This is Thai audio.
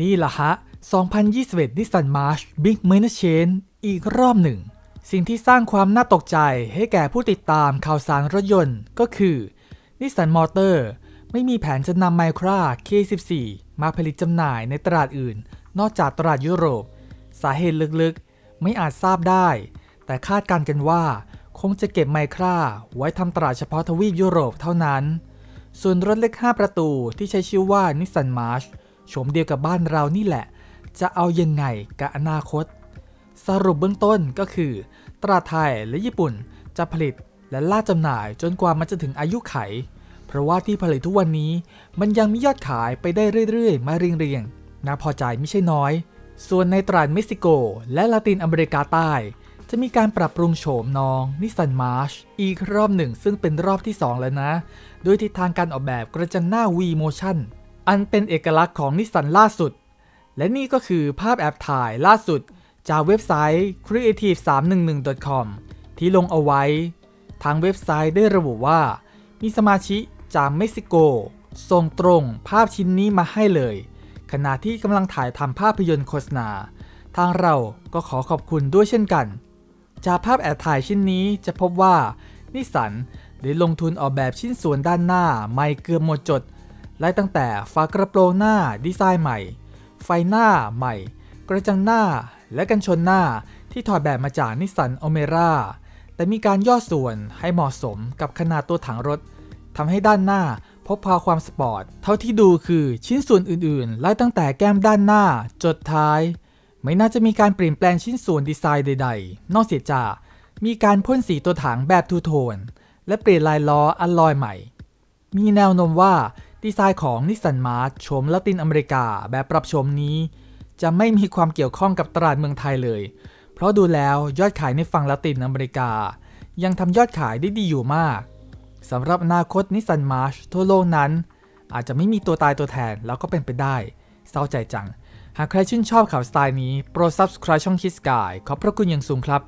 นี่ล่ะฮะ 2021 Nissan March Big Minor Change อีกรอบหนึ่ง สิ่งที่สร้างความน่าตกใจให้แก่ผู้ติดตามข่าวสารรถยนต์ก็คือ Nissan Motor ไม่มีแผนจะนำ Micra K14 มาผลิตจำหน่ายในตลาดอื่น นอกจากตลาดยุโรป สาเหตุลึกๆ ไม่อาจทราบได้ แต่คาดการณ์กันว่า คงจะเก็บไมคราไว้ทำตลาดเฉพาะทวีปยุโรปเท่านั้น ส่วนรถเล็ก 5 ประตูที่ใช้ชื่อว่า Nissan March โฉมเดียวกับบ้านเรานี่แหละ จะเอายังไงกับอนาคต สรุปเบื้องต้นก็คือตลาไทยและญี่ปุ่นจะผลิตและล่าจำหน่ายจนกว่ามันจะถึงอายุไข เพราะว่าที่ผลิตทุกวันนี้มันยังมียอดขายไปได้เรื่อยๆ มาเรียงๆน่าพอใจไม่ใช่น้อย ส่วนในตลาดเม็กซิโก และลาตินอเมริกาใต้ จะมีการปรับปรุงโฉมน้องนิสสันมาร์ชอีกรอบหนึ่งซึ่งเป็นรอบที่ 2 แล้วนะโดยทิศทางการออกแบบกระจังหน้า V Motion อันเป็นเอกลักษณ์ของนิสสันล่าสุด และนี่ก็คือภาพแอบถ่ายล่าสุด จากเว็บไซต์ creative311.com ที่ลงเอาไว้ ทางเว็บไซต์ได้ระบุว่า มีสมาชิกจากเม็กซิโก ส่งตรงภาพชิ้นนี้มาให้เลย ขณะที่กำลังถ่ายทำภาพยนตร์โฆษณา ทางเราก็ขอขอบคุณด้วยเช่นกัน จากภาพแอบถ่ายชิ้นนี้จะพบว่านิสสันได้ลงทุนออกแบบชิ้นส่วนด้านหน้าใหม่เกือบหมดจด ไล่ตั้งแต่ฝากระโปรงหน้าดีไซน์ใหม่ ไฟหน้าใหม่ กระจังหน้าและกันชนหน้าที่ถอดแบบมาจากนิสสันโอเมร่าแต่มีการย่อส่วนให้เหมาะสมกับขนาดตัวถังรถทำให้ด้านหน้าพบพาความสปอร์ต เท่าที่ดูคือชิ้นส่วนอื่นๆ ไล่ตั้งแต่แก้มด้านหน้า จดท้าย ไม่น่าจะมีการเปลี่ยนแปลงชิ้นส่วนดีไซน์ใด ๆ นอกเสียจากมีการพ่นสีตัวถังแบบทูโทน และเปลี่ยนลายล้ออัลลอยใหม่ มีแนวโน้มว่า ดีไซน์ของนิสสันมาร์ชโฉมละตินอเมริกาแบบปรับโฉมนี้ จะไม่มีความเกี่ยวข้องกับตลาดเมืองไทยเลย เพราะดูแล้วยอดขายในฝั่งละตินอเมริกา ยังทำยอดขายได้ดีอยู่มากสำหรับอนาคตนิสสันมาร์ชทั่วโลกนั้น อาจจะไม่มีตัวตายตัวแทนแล้วก็เป็นไปได้เศร้าใจจัง หากใครชื่นชอบข่าวสไตล์นี้โปรด subscribe ช่องคิสกายขอบพระคุณอย่างสูงครับ